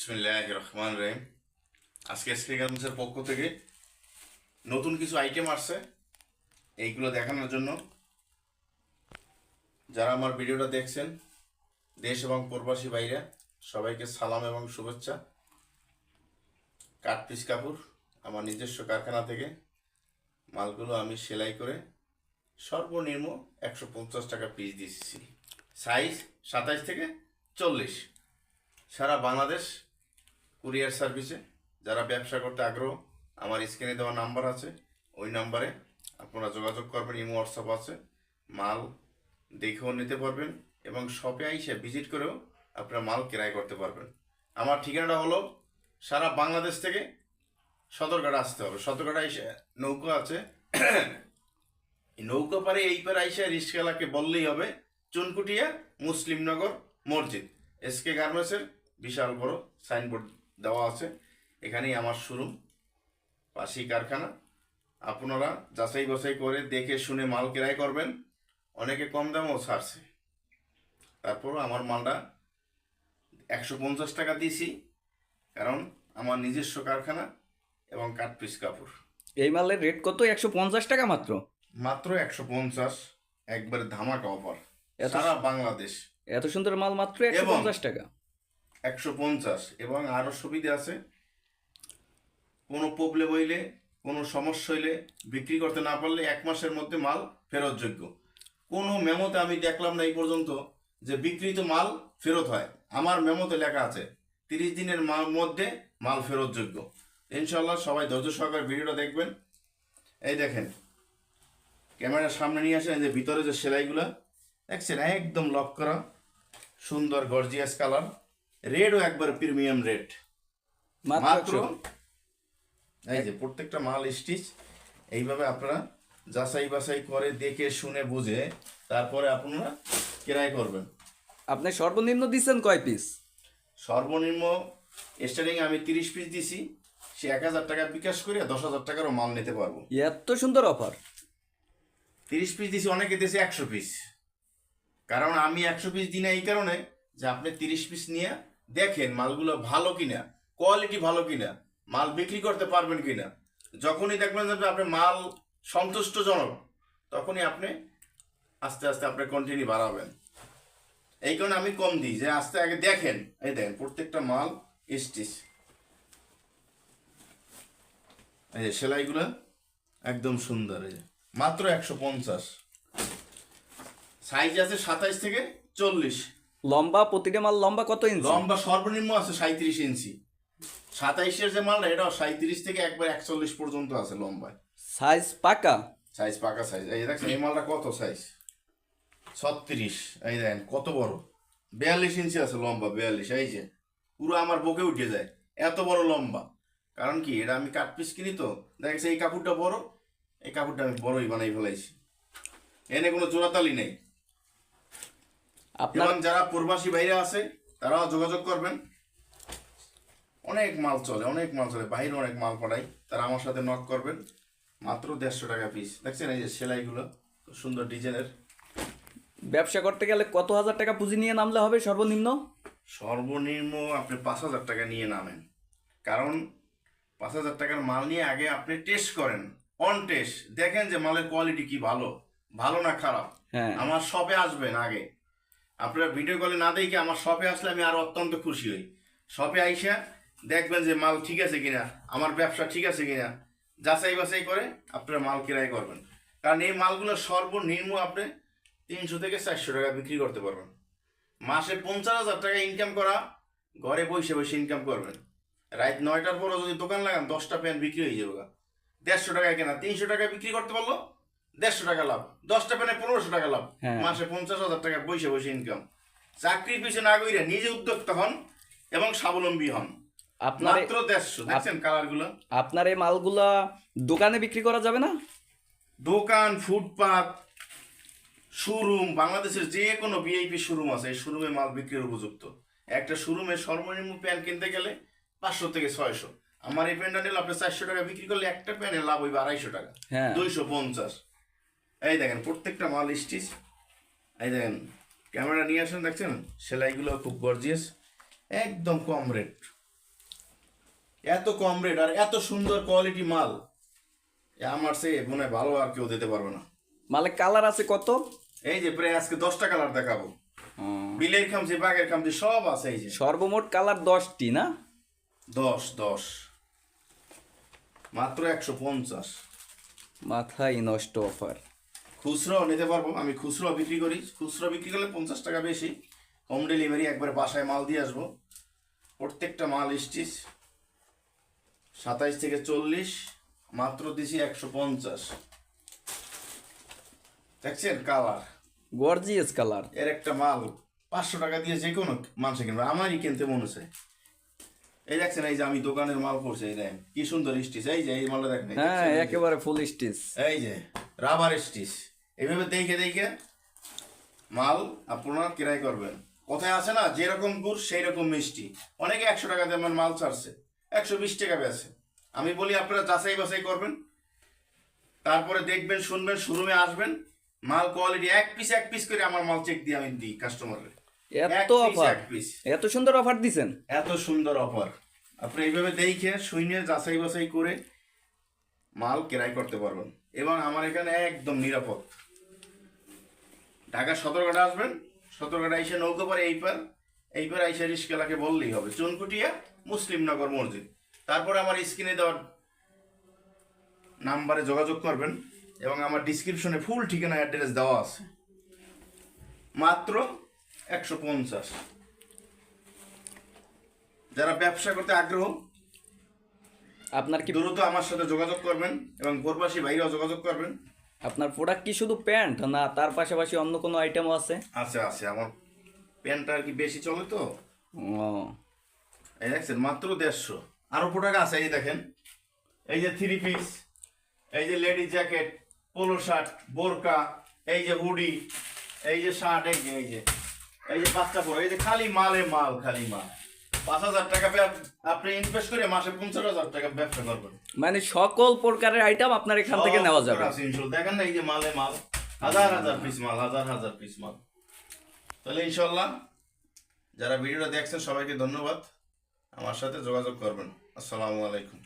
বিসমিল্লাহ রহমান রহিম আজকে গার্মেন্টসের পক্ষ থেকে নতুন কিছু আইটেম আসছে। এইগুলো দেখানোর জন্য যারা আমার ভিডিওটা দেখছেন, দেশ এবং প্রবাসী বাইরে সবাইকে সালাম এবং শুভেচ্ছা। কাঠ পিস কাপড় আমার নিজস্ব কারখানা থেকে, মালগুলো আমি সেলাই করে সর্বনিম্ন একশো পঞ্চাশ টাকা পিস দিচ্ছি সাইজ সাতাইশ থেকে চল্লিশ। সারা বাংলাদেশ কুরিয়ার সার্ভিসে। যারা ব্যবসা করতে আগ্রহ, আমার স্ক্রিনে দেওয়া নাম্বার আছে। ওই নাম্বারে আপনারা যোগাযোগ করবেন, ইমো, হোয়াটসঅ্যাপ আছে। মাল দেখেও নিতে পারবেন এবং শপে আইসে ভিজিট করেও আপনারা মাল ক্রয় করতে পারবেন। আমার ঠিকানাটা হলো, সারা বাংলাদেশ থেকে সদরঘাট আসতে হবে। সদরঘাট এসে নৌকো আছে। নৌকা পারে এই পারে আইসা রিস্কালাকে বললেই হবে, চুনকুটিয়া মুসলিমনগর মসজিদ। এসকে গার্মেন্টসের বিশাল বড় সাইনবোর্ড দেওয়া আছে। এখানেই আমার শোরুম পাশেই কারখানা। আপনারা যাচাই বাছাই করে দেখে শুনে মাল ক্রয় করবেন। অনেকে কম দামেও ছাড়ছে। তারপরও আমার মালটা একশো পঞ্চাশ টাকা দিয়েছি কারণ আমার নিজস্ব কারখানা এবং কাঠ পিস কাপড়। এই মালের রেট কত? একশো পঞ্চাশ টাকা মাত্র? মাত্র একশো পঞ্চাশ একবারে ধামাকা অফার সারা বাংলাদেশ। এত সুন্দর মাল মাত্র একশো পঞ্চাশ টাকা। একশো পঞ্চাশ এবং আরও সুবিধা আছে। কোনো প্রবলেম হইলে, কোনো সমস্যা হইলে বিক্রি করতে না পারলে এক মাসের মধ্যে মাল ফেরতযোগ্য। কোনো মেমোতে আমি দেখলাম না এই পর্যন্ত যে বিক্রিত মাল ফেরত হয়। আমার মেমোতে লেখা আছে, তিরিশ দিনের মা- মধ্যে মাল ফেরতযোগ্য। ইনশাল্লাহ সবাই ধৈর্য সহকারে ভিডিওটা দেখবেন। এই দেখেন ক্যামেরার সামনে নিয়ে আসেন যে ভিতরে যে সেলাইগুলো, দেখছেন? একদম লক করা, সুন্দর, গর্জিয়াস কালার। রেডও একবার প্রিমিয়াম রেড মাত্র এই যে প্রত্যেকটা মাল স্টিচ এইভাবে আপনারা যাচাই বাছাই করে দেখে শুনে বুঝে তারপরে আপনারা ক্রয় করবেন। আপনি সর্বনিম্ন দিচ্ছেন কয় পিস সর্বনিম্ন স্টার্টিং আমি তিরিশ পিস দিছি সে এক হাজার টাকা বিকাশ করে দশ হাজার টাকারও মাল নিতে পারব। এত সুন্দর অফার তিরিশ পিস দিছি অনেকে দিয়েছে একশো পিস কারণ আমি একশো পিস দিই না এই কারণে যে আপনি তিরিশ পিস নিয়ে দেখেন মালগুলো ভালো কিনা কোয়ালিটি ভালো কিনা, মাল বিক্রি করতে পারবেন কিনা। যখনই দেখবেন যে আপনি মাল সন্তুষ্টজনক, তখনই আপনি আস্তে আস্তে আপনি কন্টিনিউ বাড়াবেন। এই কারণে আমি কম দিই, যে আস্তে আগে দেখেন, এই দেখেন প্রত্যেকটা মাল স্টিচ। এই যে সেলাইগুলো একদম সুন্দর, এই যে মাত্র একশো পঞ্চাশ। সাইজ আছে সাতাইশ থেকে চল্লিশ। লম্বা প্রতিটা মাল লম্বা কত ইঞ্চি? লম্বা সর্বনিম্ন আছে সাঁত্রিশ ইঞ্চি। সাতাইশের যে মালটা এটা সাঁত্রিশ থেকে একবার একচল্লিশ পর্যন্ত আছে লম্বায়। সাইজ পাকা? সাইজ পাকা সাইজ এই দেখছেন এই মালটা কত সাইজ ছত্রিশ। এই দেখেন কত বড়? বিয়াল্লিশ ইঞ্চি আছে লম্বা বিয়াল্লিশ। এই যে পুরো আমার বুকে উঠে যায়। এত বড় লম্বা। কারণ কি এটা আমি কাট পিস কিনি তো দেখেছি এই কাপড়টা বড় এই কাপড়টা আমি বড়ই বানাই ফেলাইছি। এনে কোনো জোড়াতালি নেই। আপনার যারা প্রবাসী বাইরে আছে তারাও যোগাযোগ করবেন। অনেক মাল চলে অনেক মাল চলে বাইরে অনেক মাল পাঠাই তারা আমার সাথে নক করবেন। মাত্র দেড়শো টাকা পিস দেখছেন এই যে সেলাইগুলো সুন্দর ডিজাইনের ব্যবসা করতে গেলে কত হাজার টাকা পুঁজি নিয়ে নামলে হবে সর্বনিম্ন? সর্বনিম্ন আপনি পাঁচ হাজার টাকা নিয়ে নামেন। কারণ পাঁচ হাজার টাকার মাল নিয়ে আগে আপনি টেস্ট করেন অন টেস্ট দেখেন যে মালের কোয়ালিটি কি ভালো ভালো না খারাপ। হ্যাঁ। আমার শপে আসবেন আগে। আপনারা ভিডিও কলে না দেখে আমার শপে আসলে আমি আরও অত্যন্ত খুশি হই। শপে আইসা দেখবেন যে মাল ঠিক আছে কিনা, আমার ব্যবসা ঠিক আছে কিনা, যাচাই বাছাই করে আপনারা মাল কিরাই করবেন। কারণ এই মালগুলো সর্বনিম্ন আপনি তিনশো থেকে চারশো টাকা বিক্রি করতে পারবেন। মাসে পঞ্চাশ হাজার টাকা ইনকাম করা, ঘরে বসে বসে ইনকাম করবেন। রাত নয়টার পরও যদি দোকান লাগান, দশটা প্যান্ট বিক্রি হয়ে যাবে। দেড়শো টাকায় কেনা, তিনশো টাকা বিক্রি করতে পারল দেড়শো টাকা লাভ। দশটা প্যানে পনেরোশো টাকা লাভ। হ্যাঁ। মাসে পঞ্চাশ হাজার টাকা বসে বসে ইনকাম চাকরির পিছনে না গইরা নিজে উদ্যোক্তা হন এবং স্বাবলম্বী হন। আপনার মাত্র দেড়শো। দেখছেন কালারগুলো? আপনার এই মালগুলা দোকানে বিক্রি করা যাবে না? দোকান ফুটপাত শোরুম বাংলাদেশের যে কোনো ভিআইপি শোরুম আছে এই শোরুমে মাল বিক্রির উপযুক্ত। একটা শোরুমে সর্বনিম্ন প্যান্ট কিনতে গেলে পাঁচশো থেকে ছয়শো। আমার এই প্যান্টটা নিলে আপনি চারশো টাকা বিক্রি করলে একটা প্যানে লাভ হইবে আড়াইশো টাকা। হ্যাঁ। দুইশো পঞ্চাশ। এই দেখেন প্রত্যেকটা মাল স্টিচ। এই দেখেন ক্যামেরা নিয়ে আসেন দেখছেন? সেলাইগুলো খুব গর্জিয়াস একদম কম রেট এত কম রেট আর এত সুন্দর কোয়ালিটি মাল। আমার সে মনে হয় ভালো আর কেউ দিতে পারবে না। মালে কালার আছে কত? এই যে প্রায় আজকে দশটা কালার দেখাবো। বিলের খামছি বাঘের খামছি সব আছে এই যে। সর্বমোট কালার দশটি না? দশ দশ। মাত্র একশো পঞ্চাশ। মাথায় নষ্ট অফার খুচরো নিতে পারব। আমি খুচরো বিক্রি করি। খুচরো বিক্রি করলে পঞ্চাশ টাকা বেশি। হোম ডেলিভারি একবারে বাসায় মাল দিয়ে আসব। প্রত্যেকটা মাল স্টিচ। সাতাইশ থেকে চল্লিশ মাত্র দিছি একশো পঞ্চাশ। দেখছেন কালার? Gorgeous colour. এর একটা মাল পাঁচশো টাকা দিয়ে যে কোনো মানুষে কিনবে। আমারই কিনতে মনে হচ্ছে এই দেখছেন এই যে আমি দোকানের মাল করছি এই দেখেন। কি সুন্দর স্টিচ। এই যে এই মালটা দেখেন। হ্যাঁ একেবারে ফুল স্টিচ। এই যে রাবার স্টিচ। এইভাবে দেখে দেখে মাল আপনারা ক্রয় করবেন। কোথায় আছে না যেরকম গুড় সেই রকম মিষ্টি। অনেকে একশো টাকা দিয়ে আমার মাল ছাড়ছে একশো বিশ টাকা বেছে আমি বলি আপনারা যাচাই বাছাই করবেন তারপরে দেখবেন শুনবেন শোরুমে আসবেন মাল কোয়ালিটি এক পিস এক পিস করে আমার মাল চেক দিয়ে আমি দিই কাস্টমারের এত অফার। এত সুন্দর অফার দিছেন? এত সুন্দর অফার আপনি এইভাবে দেখে শুনে যাচাই বাছাই করে মাল ক্রয় করতে পারবেন। এবং আমার এখানে একদম নিরাপদ। ঢাকা সতর্কটা আসবেন সতর্কটা এসে নৌকো পরে এই পার এই পার আইসা রিস্কেলাকে বললেই হবে। চুনকুটিয়া মুসলিমনগর মসজিদ। তারপরে আমার স্ক্রিনে দেওয়ার নাম্বারে যোগাযোগ করবেন এবং আমার ডিসক্রিপশনে ফুল ঠিকানা অ্যাড্রেস দেওয়া আছে। মাত্র একশো পঞ্চাশ। যারা ব্যবসা করতে আগ্রহ আপনার কি দ্রুত আমার সাথে যোগাযোগ করবেন এবং প্রবাসী ভাইরাও যোগাযোগ করবেন। আপনার প্রোডাক্ট কি শুধু প্যান্ট না তার পাশাপাশি অন্য কোনো আইটেমও আছে? আছে আছে। আমার প্যান্টটা আর কি বেশি চলে তো? ও। এই দেখছেন মাত্র দেড়শো। আরও প্রোডাক্ট আছে এই দেখেন। এই যে থ্রি পিস এই যে লেডিস জ্যাকেট পোলো শার্ট বোরকা এই যে হুডি এই যে শার্ট এই যে এই যে এই যে বাচ্চা পড়ো এই যে খালি মালে মাল খালি মাল। পাঁচ হাজার টাকা আপনি ইনভেস্ট করে মাসে পঞ্চাশ হাজার টাকা ব্যবসা করবেন। মানে সকল প্রকারের আইটেম আপনার এখান থেকে নেওয়া যাবে। দেখেন না এই যে মালে মাল। হাজার হাজার পিস মাল হাজার হাজার পিস মাল। তাহলে ইনশাল্লাহ যারা ভিডিওটা দেখছেন সবাইকে ধন্যবাদ। আমার সাথে যোগাযোগ করবেন। আসসালামু আলাইকুম।